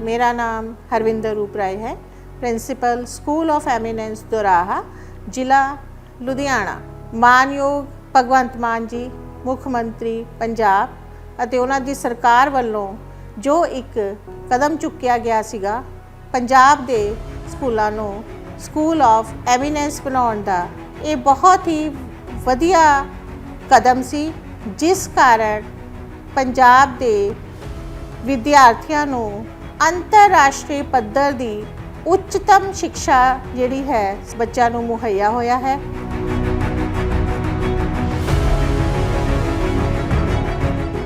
मेरा नाम हरविंदर रूपराय है principal school of eminence Doraha ਜ਼ਿਲ੍ਹਾ ਲੁਧਿਆਣਾ ਮਾਨਯੋਗ ਭਗਵੰਤ ਮਾਨ ਜੀ ਮੁੱਖ ਮੰਤਰੀ ਪੰਜਾਬ ਅਤੇ ਉਹਨਾਂ ਦੀ ਸਰਕਾਰ ਵੱਲੋਂ ਜੋ ਇੱਕ ਕਦਮ ਚੁੱਕਿਆ ਗਿਆ ਸੀਗਾ ਪੰਜਾਬ ਦੇ ਸਕੂਲਾਂ ਨੂੰ ਸਕੂਲ ਆਫ ਐਮੀਨੈਂਸ ਬਣਾਉਣ ਦਾ ਇਹ ਬਹੁਤ ਹੀ ਵਧੀਆ ਕਦਮ ਸੀ ਜਿਸ ਕਾਰਨ ਪੰਜਾਬ ਦੇ ਵਿਦਿਆਰਥੀਆਂ ਨੂੰ ਅੰਤਰਰਾਸ਼ਟਰੀ ਪੱਧਰ ਦੀ ਉੱਚਤਮ ਸਿੱਖਿਆ ਜਿਹੜੀ ਹੈ, ਬੱਚਿਆਂ ਨੂੰ ਮੁਹੱਈਆ ਹੋਇਆ ਹੈ।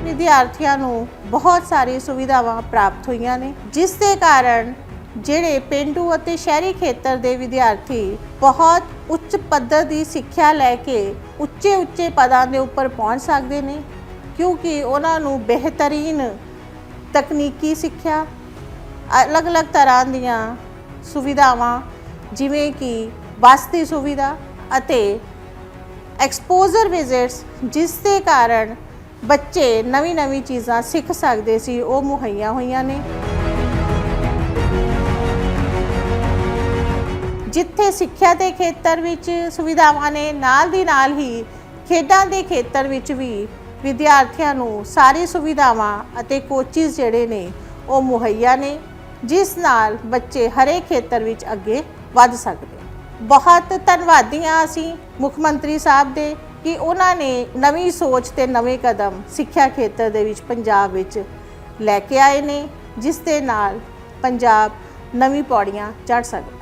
ਵਿਦਿਆਰਥੀਆਂ ਨੂੰ ਬਹੁਤ ਸਾਰੀ ਸੁਵਿਧਾਵਾਂ ਪ੍ਰਾਪਤ ਹੋਈਆਂ ਨੇ, ਜਿਸ ਦੇ ਕਾਰਨ ਜਿਹੜੇ ਪਿੰਡੂ ਅਤੇ ਸ਼ਹਿਰੀ ਖੇਤਰ ਦੇ ਵਿਦਿਆਰਥੀ ਬਹੁਤ ਉੱਚ ਪੱਧਰ ਦੀ ਸਿੱਖਿਆ ਲੈ ਕੇ ਉੱਚੇ ਉੱਚੇ ਪਦਾਂ ਦੇ ਉੱਪਰ ਪਹੁੰਚ ਸਕਦੇ ਨੇ, ਕਿਉਂਕਿ ਉਹਨਾਂ ਨੂੰ ਬਿਹਤਰੀਨ ਤਕਨੀਕੀ ਸਿੱਖਿਆ ਅਲੱਗ-ਅਲੱਗ ਤਰ੍ਹਾਂ ਦੀਆਂ ਸੁਵਿਧਾਵਾਂ, ਜਿਵੇਂ ਕਿ ਬੱਸ ਦੀ ਸੁਵਿਧਾ ਅਤੇ ਐਕਸਪੋਜ਼ਰ ਵਿਜ਼ਿਟਸ ਜਿਸ ਦੇ ਕਾਰਨ ਬੱਚੇ ਨਵੀਂ-ਨਵੀਂ ਚੀਜ਼ਾਂ ਸਿੱਖ ਸਕਦੇ ਸੀ, ਉਹ ਮੁਹੱਈਆ ਹੋਈਆਂ ਨੇ। ਜਿੱਥੇ ਸਿੱਖਿਆ ਦੇ ਖੇਤਰ ਵਿੱਚ ਸੁਵਿਧਾਵਾਂ ਨੇ, ਨਾਲ ਦੀ ਨਾਲ ਹੀ ਖੇਡਾਂ ਦੇ ਖੇਤਰ ਵਿੱਚ ਵੀ ਵਿਦਿਆਰਥੀਆਂ ਨੂੰ ਸਾਰੀ ਸੁਵਿਧਾਵਾਂ ਅਤੇ ਕੋਚਿਸ ਜਿਹੜੇ ਨੇ, ਉਹ ਮੁਹੱਈਆ ਨੇ। ਜਿਸ ਨਾਲ ਬੱਚੇ ਹਰੇਕ ਖੇਤਰ ਵਿੱਚ ਅੱਗੇ ਵੱਧ ਸਕਦੇ ਬਹੁਤ ਧੰਨਵਾਦੀ ਹਾਂ ਅਸੀਂ ਮੁੱਖ ਮੰਤਰੀ ਸਾਹਿਬ ਦੇ ਕਿ ਉਹਨਾਂ ਨੇ ਨਵੀਂ ਸੋਚ ਤੇ ਨਵੇਂ ਕਦਮ ਸਿੱਖਿਆ ਖੇਤਰ ਦੇ ਵਿੱਚ ਪੰਜਾਬ ਵਿੱਚ ਲੈ ਕੇ ਆਏ ਨੇ, ਜਿਸ ਦੇ ਨਾਲ ਪੰਜਾਬ ਨਵੀਂ ਪੌੜੀਆਂ ਚੜ੍ਹ ਸਕਦਾ